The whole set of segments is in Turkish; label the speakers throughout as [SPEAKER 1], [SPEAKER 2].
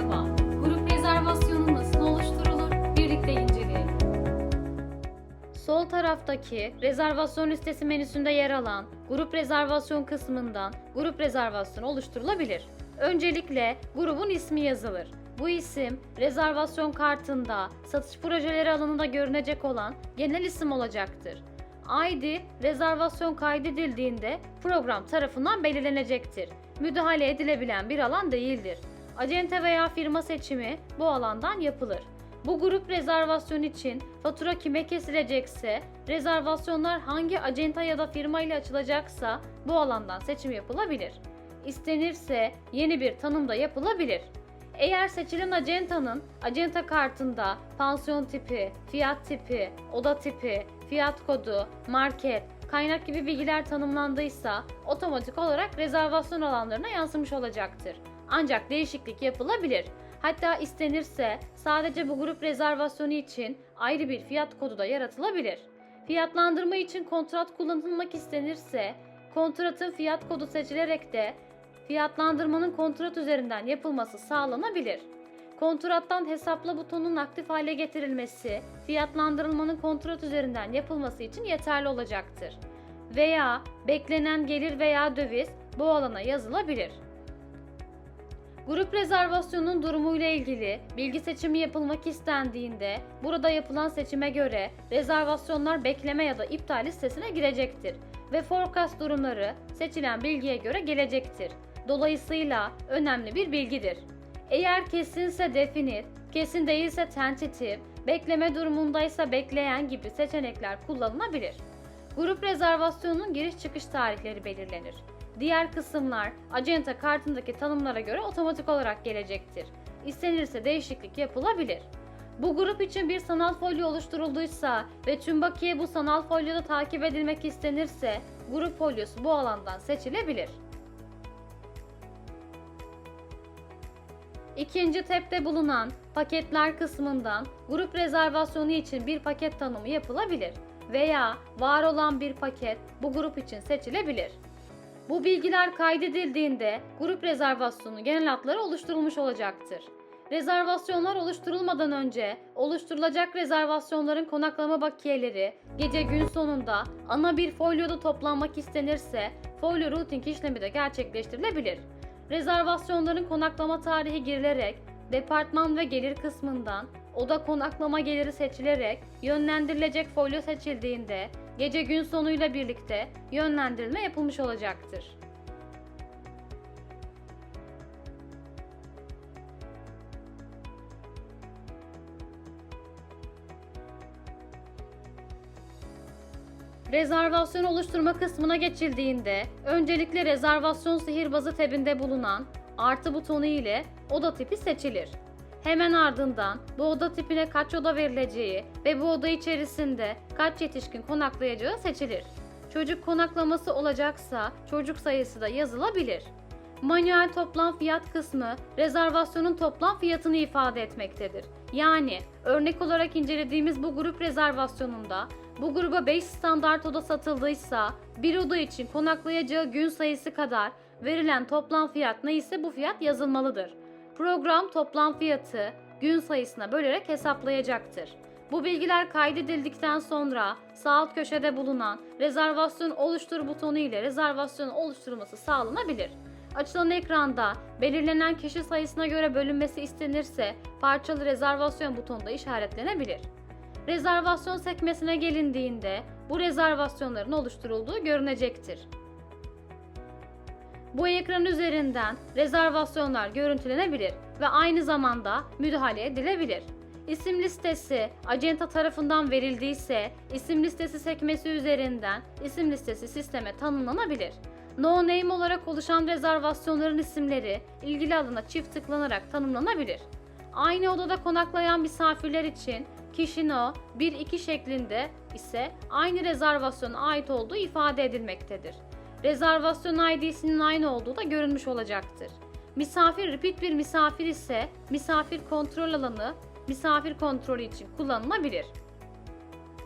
[SPEAKER 1] Merhaba, grup rezervasyonu nasıl oluşturulur? Birlikte inceleyelim. Sol taraftaki rezervasyon listesi menüsünde yer alan grup rezervasyon kısmından grup rezervasyonu oluşturulabilir. Öncelikle grubun ismi yazılır. Bu isim rezervasyon kartında satış projeleri alanında görünecek olan genel isim olacaktır. ID rezervasyon kaydedildiğinde program tarafından belirlenecektir. Müdahale edilebilen bir alan değildir. Acente veya firma seçimi bu alandan yapılır. Bu grup rezervasyon için fatura kime kesilecekse, rezervasyonlar hangi acenta ya da firma ile açılacaksa bu alandan seçim yapılabilir. İstenirse yeni bir tanım da yapılabilir. Eğer seçilen acentanın acenta kartında pansiyon tipi, fiyat tipi, oda tipi, fiyat kodu, market, kaynak gibi bilgiler tanımlandıysa otomatik olarak rezervasyon alanlarına yansımış olacaktır. Ancak değişiklik yapılabilir. Hatta istenirse sadece bu grup rezervasyonu için ayrı bir fiyat kodu da yaratılabilir. Fiyatlandırma için kontrat kullanılmak istenirse kontratın fiyat kodu seçilerek de fiyatlandırmanın kontrat üzerinden yapılması sağlanabilir. Kontrattan hesapla butonun aktif hale getirilmesi, fiyatlandırılmanın kontrat üzerinden yapılması için yeterli olacaktır. Veya beklenen gelir veya döviz bu alana yazılabilir. Grup rezervasyonunun durumuyla ilgili bilgi seçimi yapılmak istendiğinde burada yapılan seçime göre rezervasyonlar bekleme ya da iptal listesine girecektir ve forecast durumları seçilen bilgiye göre gelecektir. Dolayısıyla önemli bir bilgidir. Eğer kesinse definite, kesin değilse tentative, bekleme durumundaysa bekleyen gibi seçenekler kullanılabilir. Grup rezervasyonunun giriş çıkış tarihleri belirlenir. Diğer kısımlar acenta kartındaki tanımlara göre otomatik olarak gelecektir. İstenirse değişiklik yapılabilir. Bu grup için bir sanal folyo oluşturulduysa ve tüm bakiye bu sanal folyoda takip edilmek istenirse grup folyosu bu alandan seçilebilir. İkinci tabde bulunan paketler kısmından grup rezervasyonu için bir paket tanımı yapılabilir veya var olan bir paket bu grup için seçilebilir. Bu bilgiler kaydedildiğinde grup rezervasyonu genel hatları oluşturulmuş olacaktır. Rezervasyonlar oluşturulmadan önce oluşturulacak rezervasyonların konaklama bakiyeleri gece gün sonunda ana bir folyoda toplanmak istenirse folyo routing işlemi de gerçekleştirilebilir. Rezervasyonların konaklama tarihi girilerek departman ve gelir kısmından oda konaklama geliri seçilerek yönlendirilecek folyo seçildiğinde gece gün sonuyla birlikte yönlendirilme yapılmış olacaktır. Rezervasyon oluşturma kısmına geçildiğinde öncelikle rezervasyon sihirbazı tabinde bulunan artı butonu ile oda tipi seçilir. Hemen ardından bu oda tipine kaç oda verileceği ve bu oda içerisinde kaç yetişkin konaklayacağı seçilir. Çocuk konaklaması olacaksa çocuk sayısı da yazılabilir. Manuel toplam fiyat kısmı rezervasyonun toplam fiyatını ifade etmektedir. Yani örnek olarak incelediğimiz bu grup rezervasyonunda bu gruba 5 standart oda satıldıysa bir oda için konaklayacağı gün sayısı kadar verilen toplam fiyat neyse bu fiyat yazılmalıdır. Program toplam fiyatı gün sayısına bölerek hesaplayacaktır. Bu bilgiler kaydedildikten sonra sağ alt köşede bulunan rezervasyon oluştur butonu ile rezervasyonun oluşturulması sağlanabilir. Açılan ekranda belirlenen kişi sayısına göre bölünmesi istenirse parçalı rezervasyon butonu da işaretlenebilir. Rezervasyon sekmesine gelindiğinde bu rezervasyonların oluşturulduğu görünecektir. Bu ekran üzerinden rezervasyonlar görüntülenebilir ve aynı zamanda müdahale edilebilir. İsim listesi acenta tarafından verildiyse isim listesi sekmesi üzerinden isim listesi sisteme tanımlanabilir. No name olarak oluşan rezervasyonların isimleri ilgili alana çift tıklanarak tanımlanabilir. Aynı odada konaklayan misafirler için kişi no 1-2 şeklinde ise aynı rezervasyona ait olduğu ifade edilmektedir. Rezervasyon ID'sinin aynı olduğu da görünmüş olacaktır. Misafir repeat bir misafir ise misafir kontrol alanı misafir kontrolü için kullanılabilir.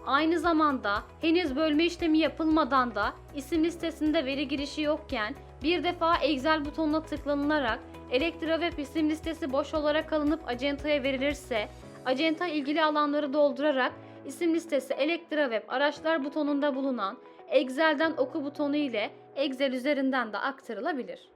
[SPEAKER 1] Aynı zamanda henüz bölme işlemi yapılmadan da isim listesinde veri girişi yokken bir defa Excel butonuna tıklanılarak Elektra Web isim listesi boş olarak alınıp acentaya verilirse, acenta ilgili alanları doldurarak isim listesi Elektra Web araçlar butonunda bulunan Excel'den oku butonu ile Excel üzerinden de aktarılabilir.